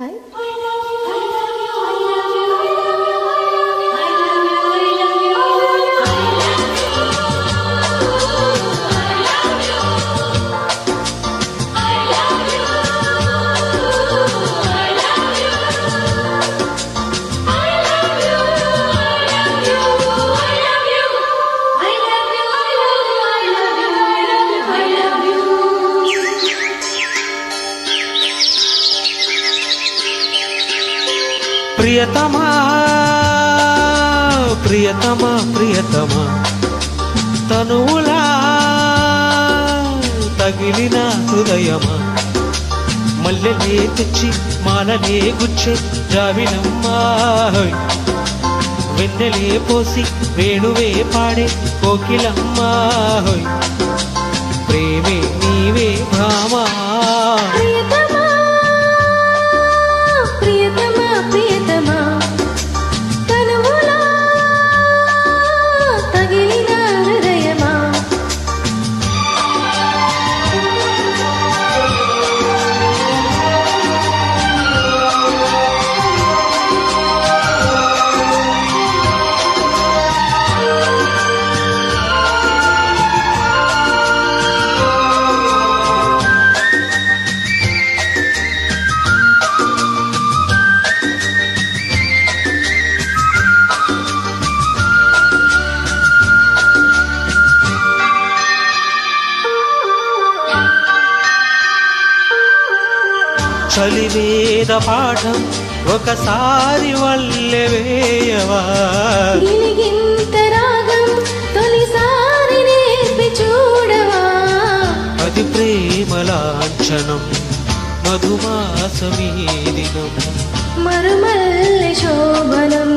Hi. ప్రియతమా ప్రియతమా ప్రియతమా. తనువులా తగిలిన హృదయమా. మల్లెలే తెచ్చి మాలలే గుచ్చే జావినమ్మా వెన్నెలే పోసి వేణువే పాడే కోకిలమ్మా. ప్రేమే నీవే భా చలివేద పాఠం ఒకసారి వల్లె వేయవా? అది ప్రేమలాంఛనం మధుమాసమీ దినం మరుమల్లె శోభనం.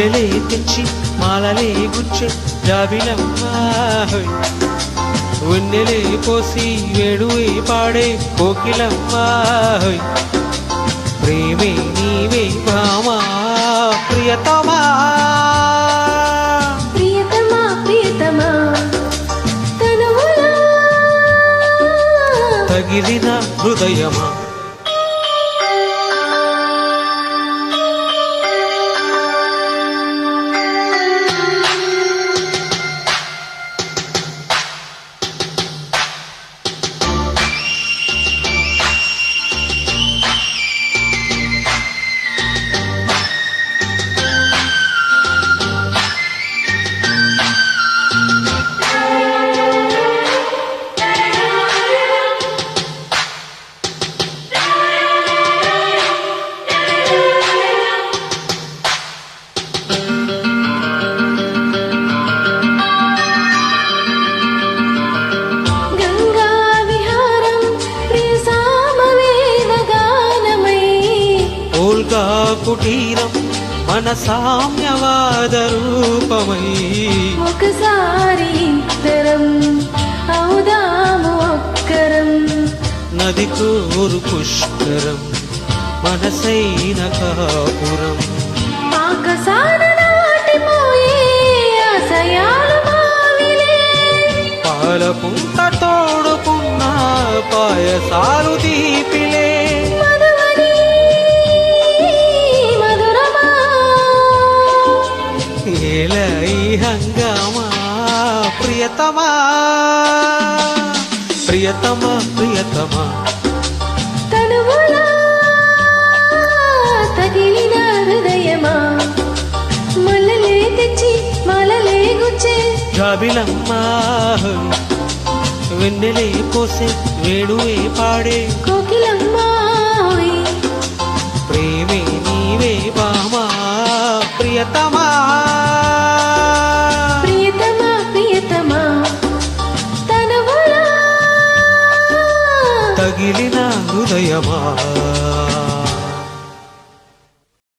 మల్లెలే తెచ్చి మాలలే గుచ్చే జాబిలమ్మా. వెన్నెలే పోసి వేడువే పాడే కోకిలమ్మా హోయ్. ప్రేమే నీవే భామా ప్రియతమా ప్రియతమా ప్రియతమా తగిలిన హృదయమా కుటీరం మన సామ్యవాద రూపమై. ఒకసారి ఇద్దరం అవుదాము ఒక్కరం. నది కోరు పుష్కరం మనసైన కాపురం. ప్రియతమా ప్రియతమా ప్రియతమా. తనువులా తగిలిన హృదయమా? మల్లలే తెచ్చి మలలే గుచ్చే. జాబిలమ్మా వెన్నెలే పోసే వేణువే పాడే. కోకిలమ్మా తగిలిన హృదయమా?